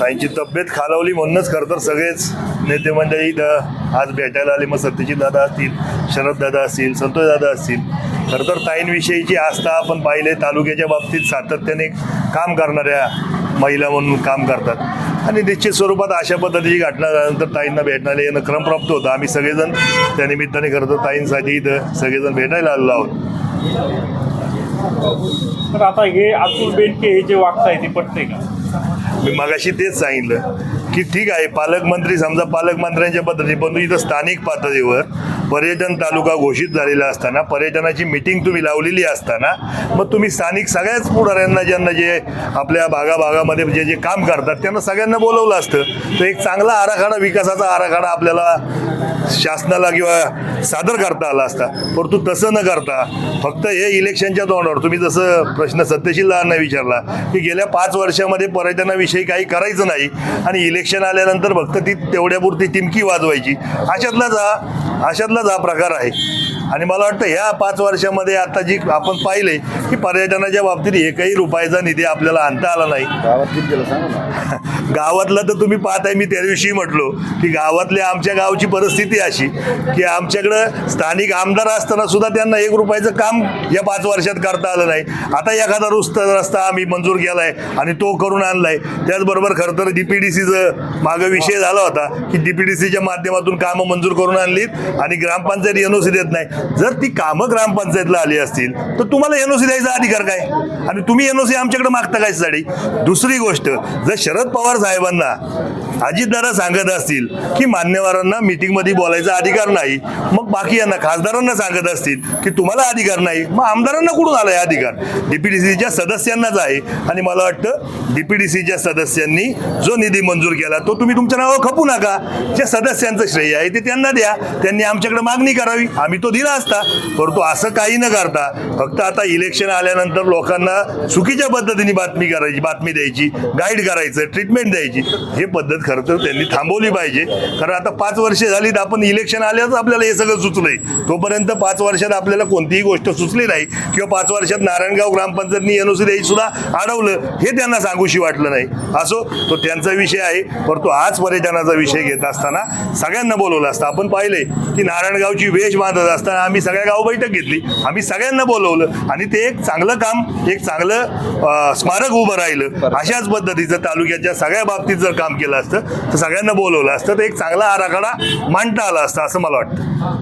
ताईंची तब्येत खालावली म्हणूनच खरं तर सगळेच नेते मंडळी इथं आज भेटायला आले. मग सत्यजित दादा असतील शरद दादा असतील संतोष दादा असतील. खरं तर ताईंविषयीची आस्था आपण पाहिले तालुक्याच्या बाबतीत सातत्याने काम करणाऱ्या महिला म्हणून काम करतात. आणि निश्चित स्वरूपात अशा पद्धतीची घटना झाल्यानंतर ताईंना भेटण्याला येणं क्रमप्राप्त होतं. आम्ही सगळेजण त्या निमित्ताने खरं तर ताईंसाठी इथं सगळेजण भेटायला आलेलो आहोत. तर आता हे अतुल बेनके हे जे वागताय ते पटते का? मी मगाशी तेच सांगितलं की ठीक आहे पालकमंत्री समजा पालकमंत्र्यांच्या पद्धती परंतु इथं स्थानिक पातळीवर पर्यटन तालुका घोषित झालेला असताना पर्यटनाची मिटिंग तुम्ही लावलेली असताना मग तुम्ही स्थानिक सगळ्याच पुढाऱ्यांना ज्यांना जे आपल्या भागाभागामध्ये जे जे काम करतात त्यांना सगळ्यांना बोलवलं असतं. तर एक चांगला आराखडा विकासाचा आराखडा आपल्याला शासनाला किंवा सादर करता आला असता परंतु तसं न करता फक्त हे इलेक्शनच्या तोंडावर तुम्ही जसं प्रश्न सत्यशील विचारला की गेल्या पाच वर्षामध्ये पर्यटनाविषयी काही करायचं नाही आणि इलेक्शन आल्यानंतर फक्त ती तेवढ्यापुरती टिमकी वाजवायची अशातलाच हा अशातलाच हा प्रकार आहे. आणि मला वाटतं ह्या पाच वर्षामध्ये आता जी आपण पाहिले की पर्यटनाच्या बाबतीत एकही रुपयाचा निधी आपल्याला आणता आला नाही. गावातलं तर तुम्ही पाहताय मी त्या दिवशी म्हटलो की गावातल्या आमच्या गावची परिस्थिती अशी की आमच्याकडं स्थानिक आमदार असताना सुद्धा त्यांना एक रुपयाचं काम या पाच वर्षात करता आलं नाही. आता एखादा रुस्त रस्ता आम्ही मंजूर केलाय आणि तो करून आणलाय. त्याचबरोबर खरं तर डीपीडीसीचं मागं विषय झाला होता की डीपीडीसीच्या माध्यमातून कामं मंजूर करून आणलीत आणि ग्रामपंचायत एनओसी देत नाही. जर ती कामं ग्रामपंचायतला आली असतील तर तुम्हाला एनओसी द्यायचा अधिकार काय? आणि तुम्ही एनओसी आमच्याकडे मागता काय साठी दुसरी गोष्ट जर शरद पवार साहेबांना अजितदादा सांगत असतील की मान्यवरांना मीटिंगमध्ये बोलायचा अधिकार नाही. मग बाकी यांना खासदारांना सांगत असतील की तुम्हाला अधिकार नाही. मग आमदारांना कुठून आला आहे अधिकार? डीपीडीसीच्या सदस्यांनाच आहे. आणि मला वाटतं डीपीडीसीच्या सदस्यांनी जो निधी मंजूर केला तो तुम्ही तुमच्या नावावर खपू नका. ज्या सदस्यांचं श्रेय आहे ते त्यांना द्या. त्यांनी आमच्याकडे मागणी करावी. आम्ही तो दिला असता. परंतु असं काही न करता फक्त आता इलेक्शन आल्यानंतर लोकांना चुकीच्या पद्धतीने बातमी करायची बातमी द्यायची गाईड करायचं ट्रीटमेंट द्यायची. हे पद्धत खरं तर त्यांनी थांबवली पाहिजे. कारण आता पाच वर्ष झाली तर आपण इलेक्शन आल्याच आपल्याला हे सगळं सुचलंय. तोपर्यंत पाच वर्षात आपल्याला कोणतीही गोष्ट सुचली नाही किंवा पाच वर्षात नारायणगाव ग्रामपंचायतनी एनओसी द्यायची सुद्धा अडवलं हे त्यांना सांगूशी वाटलं नाही. असो तो त्यांचा विषय आहे परंतु आज पर्यटनाचा विषय घेत असताना सगळ्यांना बोलवलं असतं. आपण पाहिले की नारायणगावची वेश बांधत असताना आम्ही सगळ्या गाव बैठक घेतली आम्ही सगळ्यांना बोलवलं आणि ते एक चांगलं काम एक चांगलं स्मारक उभं राहिलं. अशाच पद्धतीचं तालुक्याच्या सगळ्या बाबतीत जर काम केलं असतं तर सगळ्यांना बोलवलं असतं. तर एक चांगला आराखडा मांडता आला असता असं मला वाटतं.